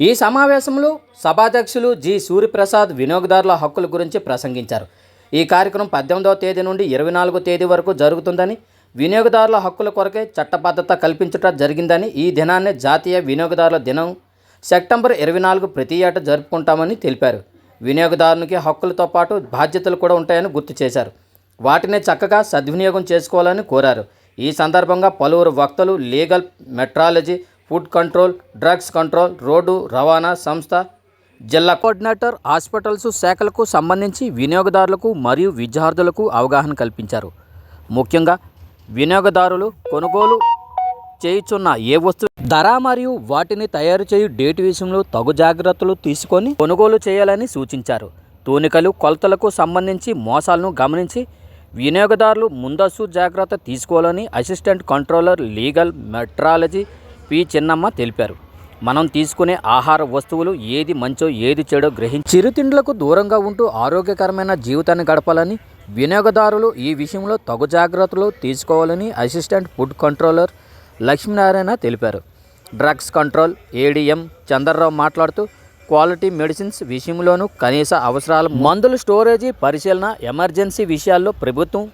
ఈ సమావేశంలో సభాధ్యక్షులు జి. సూర్యప్రసాద్ వినియోగదారుల హక్కుల గురించి ప్రసంగించారు. ఈ కార్యక్రమం పద్దెనిమిదవ తేదీ నుండి ఇరవై నాలుగో తేదీ వరకు జరుగుతుందని వినియోగదారుల హక్కుల కొరకే చట్టబద్ధత కల్పించటం జరిగిందని ఈ దినాన్ని జాతీయ వినియోగదారుల దినం సెప్టెంబర్ ఇరవై నాలుగు ప్రతి ఏటా జరుపుకుంటామని తెలిపారు. వినియోగదారునికి హక్కులతో పాటు బాధ్యతలు కూడా ఉంటాయని గుర్తు చేశారు. వాటిని చక్కగా సద్వినియోగం చేసుకోవాలని కోరారు. ఈ సందర్భంగా పలువురు వక్తలు legal metrology food control drugs control road రవాణా సంస్థ జిల్లా కోఆర్డినేటర్ హాస్పిటల్స్ శాఖలకు సంబంధించి వినియోగదారులకు మరియు విద్యార్థులకు అవగాహన కల్పించారు. ముఖ్యంగా వినియోగదారులు కొనుగోలు చేయుచున్న ఏ వస్తువు ధర మరియు వాటిని తయారు చేయు డేట్ విషయంలో తగు జాగ్రత్తలు తీసుకొని కొనుగోలు చేయాలని సూచించారు. తూనికలు కొలతలకు సంబంధించి మోసాలను గమనించి వినియోగదారులు ముందస్తు జాగ్రత్త తీసుకోవాలని assistant controller legal metrology P Chinnamma తెలిపారు. మనం తీసుకునే ఆహార వస్తువులు ఏది మంచో ఏది చెడో గ్రహించి చిరుతిండ్లకు దూరంగా ఉంటూ ఆరోగ్యకరమైన జీవితాన్ని గడపాలని వినియోగదారులు ఈ విషయంలో తగు జాగ్రత్తలు తీసుకోవాలని అసిస్టెంట్ ఫుడ్ కంట్రోలర్ లక్ష్మీనారాయణ తెలిపారు. డ్రగ్స్ కంట్రోల్ ఏడీఎం చంద్రరావు మాట్లాడుతూ క్వాలిటీ మెడిసిన్స్ విషయంలోనూ కనీస అవసరాల మందుల స్టోరేజీ పరిశీలన ఎమర్జెన్సీ విషయాల్లో ప్రభుత్వం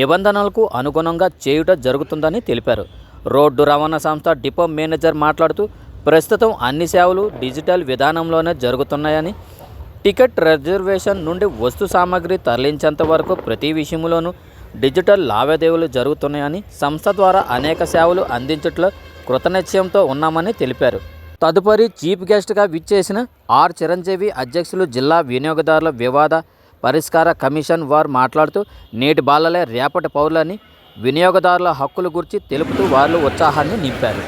నిబంధనలకు అనుగుణంగా చేయుట జరుగుతుందని తెలిపారు. రోడ్డు రవాణా సంస్థ డిపో మేనేజర్ మాట్లాడుతూ ప్రస్తుతం అన్ని సేవలు డిజిటల్ విధానంలోనే జరుగుతున్నాయని టికెట్ రిజర్వేషన్ నుండి వస్తు సామాగ్రి తరలించేంత వరకు ప్రతి విషయంలోనూ డిజిటల్ లావాదేవీలు జరుగుతున్నాయని సంస్థ ద్వారా అనేక సేవలు అందించట్లో కృతనిశ్చయంతో ఉన్నామని తెలిపారు. తదుపరి చీఫ్ గెస్ట్గా విచ్చేసిన ఆర్ చిరంజీవి అధ్యక్షులు జిల్లా వినియోగదారుల వివాద పరిష్కార కమిషన్ వారు మాట్లాడుతూ నేటి బాలలే రేపటి పౌరులని వినియోగదారుల హక్కుల గురించి తెలుపుతూ వారిలో ఉత్సాహాన్ని నింపారు.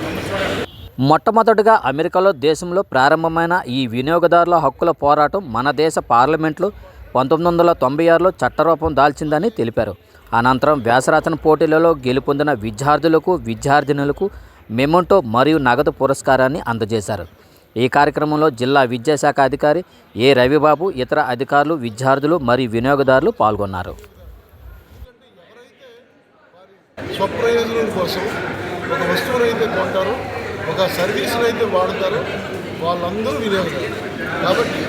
మొట్టమొదటిగా అమెరికాలో దేశంలో ప్రారంభమైన ఈ వినియోగదారుల హక్కుల పోరాటం మన దేశ పార్లమెంట్లో పంతొమ్మిది వందల తొంభై ఆరులో చట్టరూపం దాల్చిందని తెలిపారు. అనంతరం వ్యాసరచన పోటీలలో గెలుపొందిన విద్యార్థులకు విద్యార్థినులకు మెమంటో మరియు నగదు పురస్కారాన్ని అందజేశారు. ఈ కార్యక్రమంలో జిల్లా విద్యాశాఖ అధికారి ఏ రవిబాబు ఇతర అధికారులు విద్యార్థులు మరియు వినియోగదారులు పాల్గొన్నారు. స్వప్రయోజనం కోసం ఒక వస్తువును అయితే కొంటారో ఒక సర్వీస్ని అయితే వాడతారు వాళ్ళందరూ వినియోగదారు కాబట్టి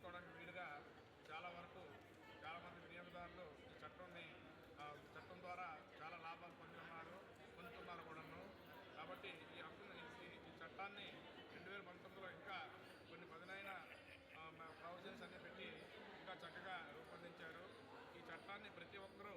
తీసుకోవడానికి వీలుగా చాలా వరకు చాలామంది వినియోగదారులు ఈ చట్టాన్ని చట్టం ద్వారా చాలా లాభాలు పొందుతున్నారు పొందుతున్నారు కూడాను. కాబట్టి ఈ హక్కును ఈ ఈ చట్టాన్ని రెండు వేల పంతొమ్మిదిలో ఇంకా కొన్ని పదునైన ప్రొవిజన్స్ అన్ని పెట్టి ఇంకా చక్కగా రూపొందించారు. ఈ చట్టాన్ని ప్రతి ఒక్కరూ